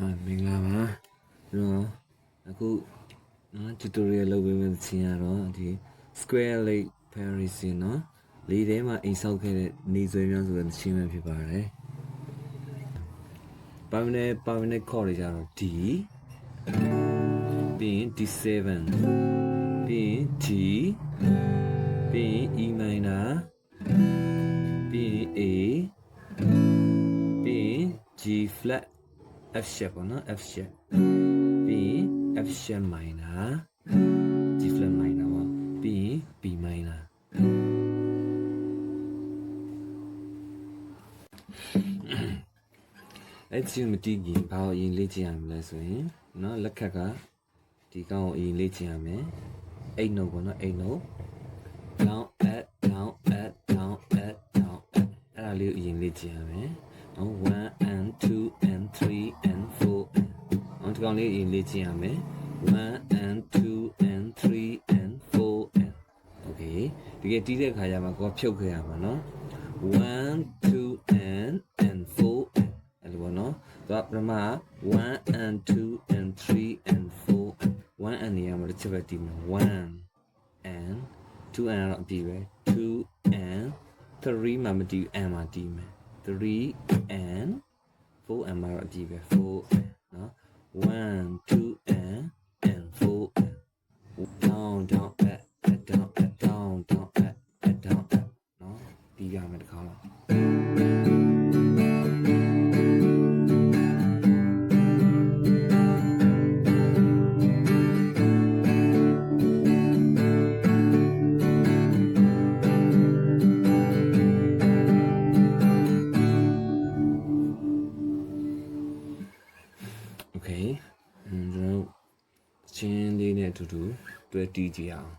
အာမင်္ဂလာပါကျွန်တော်အခုနော် tutorial လုပ်ပေးမယ့်ချင်းကတော့ဒီ square lake parisian နော်လေးထဲမှာအိမ်ဆောက်ခဲ့တဲ့နေဆွေများဆိုတဲ့ချင်းပဲဖြစ်ပါတယ် permanent permanent chord တွေကြတော့ D ပြီးရင် D7 ပြီးရင် G ပြီးရင် E minor ပြီးရင် A ပြီးရင် G flat F sharp ပေါ့နော် F sharp ပြီး F sharp minor G flat minor ပေါ့ပြီး B minor အဲ့ဒီမတီးခင်ဘာကိုအရင်လေ့ကျင့်ရမလဲဆိုရင်နော်လက်ခက်ကဒီကောင်ကိုအရင်လေ့ကျင့်ရမယ်အိတ်နှုတ်ပေါ့နော်အိတ်နှုတ် down up down up down up down up အဲ့ဒါလေးကိုအရင်လေ့ကျင့်ရမယ်နော်1 and ကောင်လေးအရင်လေ့ကျင့်ရမယ်1 and 2 and 3 and 4 and okay တကယ်တီးတဲ့ခါကျမှကိုကဖြုတ်ခဲ့ရမှာနော်1 2 and and 4 and အဲ့လိုပေါ့နော်သူကပထမ1 and 2 and 3 and 4 1 and နေရာမှာတစ်ချက်ပဲတီးမှာ1 and 2 and တော့အပြီးပဲ2 and 3မှာမတီး and မှာတီးမယ်3 and 4 and မှာတော့အပြီးပဲ4 and နော်1 2 and and 4 and down down up up down up down down up up down up နော်ပြီးရမယ်တခါတော့ okay ကျွန်တော်ချင်းလေးနဲ့အတူတူတွဲတီးကြအောင်